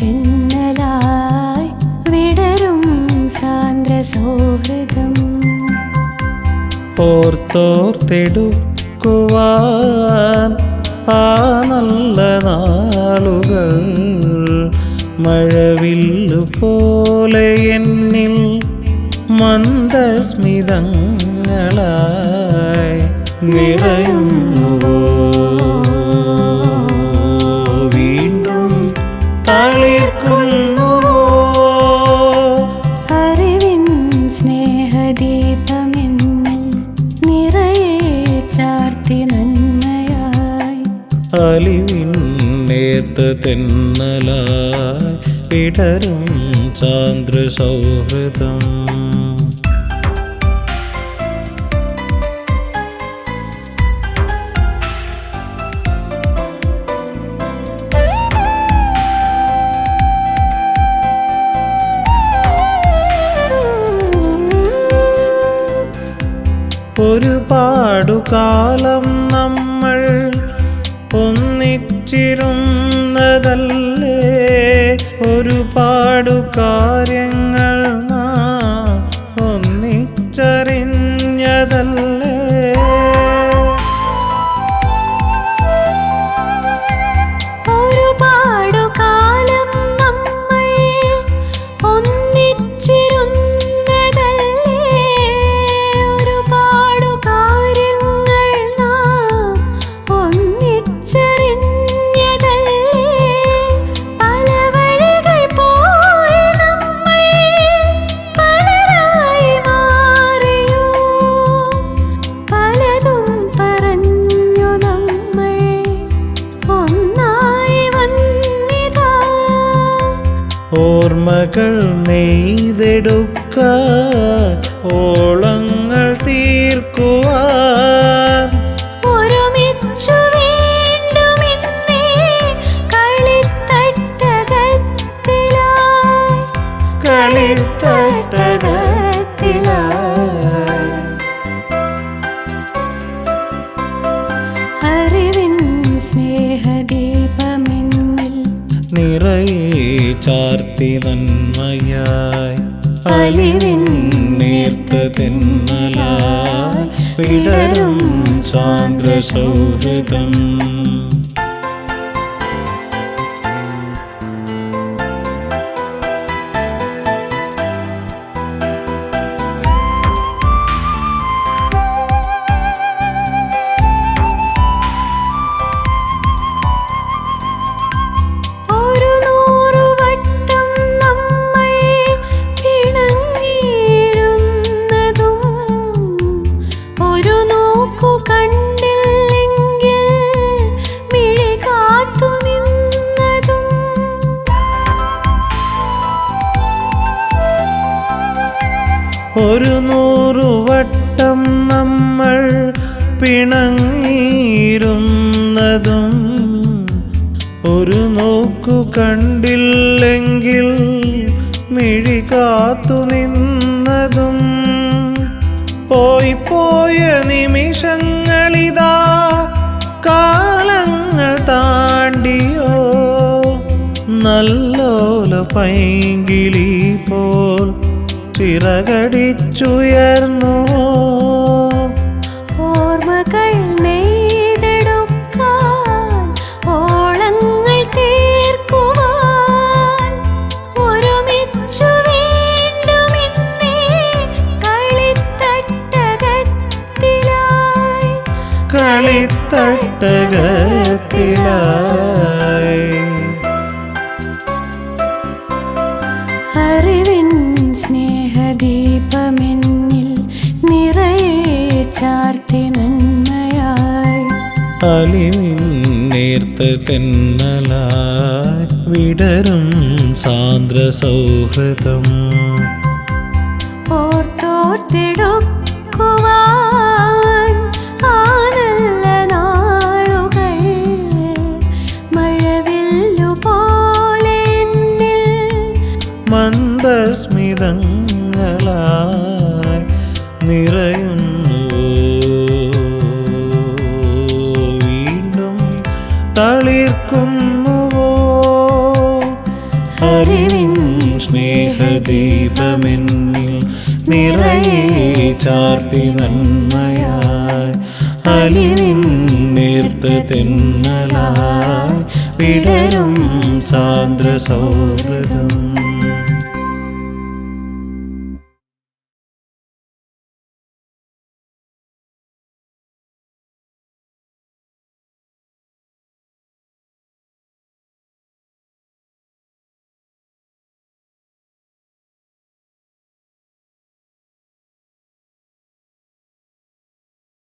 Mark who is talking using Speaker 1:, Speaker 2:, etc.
Speaker 1: തെന്നലായി വിടരും സാന്ദ്ര സൗഹൃദം. ഓർത്തോർത്തെടുക്കുവാൻ ആ നല്ല നാളുകൾ മഴവില്ലു പോലെ എന്നിൽ മന്ദസ്മിതങ്ങളായി
Speaker 2: നിറയുന്നു. സ്നേഹദീപമെന്നിൽ നിറയെ ചാർത്തി
Speaker 1: തെന്നലായി വിടരും ചാന്ദ്ര സൗഹൃദം ഒരുപാടു കാലം നമ്മൾ ഓർമ്മകൾ നെയ്തെടുക്കാൻ ഓളങ്ങൾ തീർക്കുവാൻ ചാർത്തി നന്മയായി. അലിവിൻ നേർത്ത തെന്നലായി വിടരും സാന്ദ്ര സൗഹൃദം
Speaker 2: ഒരു നൂറു വട്ടം നമ്മൾ പിണങ്ങിയിരുന്നതും ഒരു നോക്കു കണ്ടില്ലെങ്കിൽ മിഴി കാത്തു നിന്നതും.
Speaker 1: പോയി പോയ നിമിഷങ്ങളിതാ കാലങ്ങൾ താണ്ടിയോ? നല്ലോല പൈങ്കിളി പോൽ ചിറകടിച്ചുയർന്നു.
Speaker 2: ഓർമ്മകൾ നെയ്തെടുക്കാൻ ഓളങ്ങൾ തീർക്കുവാൻ ഒരുമിച്ചു കളിത്തട്ടകത്തിലായി.
Speaker 1: അലിവിൻ നേർത്ത വിടരും സാന്ദ്ര സൗഹൃദം
Speaker 2: ഓർത്തോർത്തെടുക്കുവാൻ
Speaker 1: സ്നേഹദീപമെന്നിൽ നിറയെ ചാർത്തി നന്മയായി. അലിവിൻ നേർത്ത് തെന്നലായി. വിടരും സാന്ദ്ര സൗഹൃദം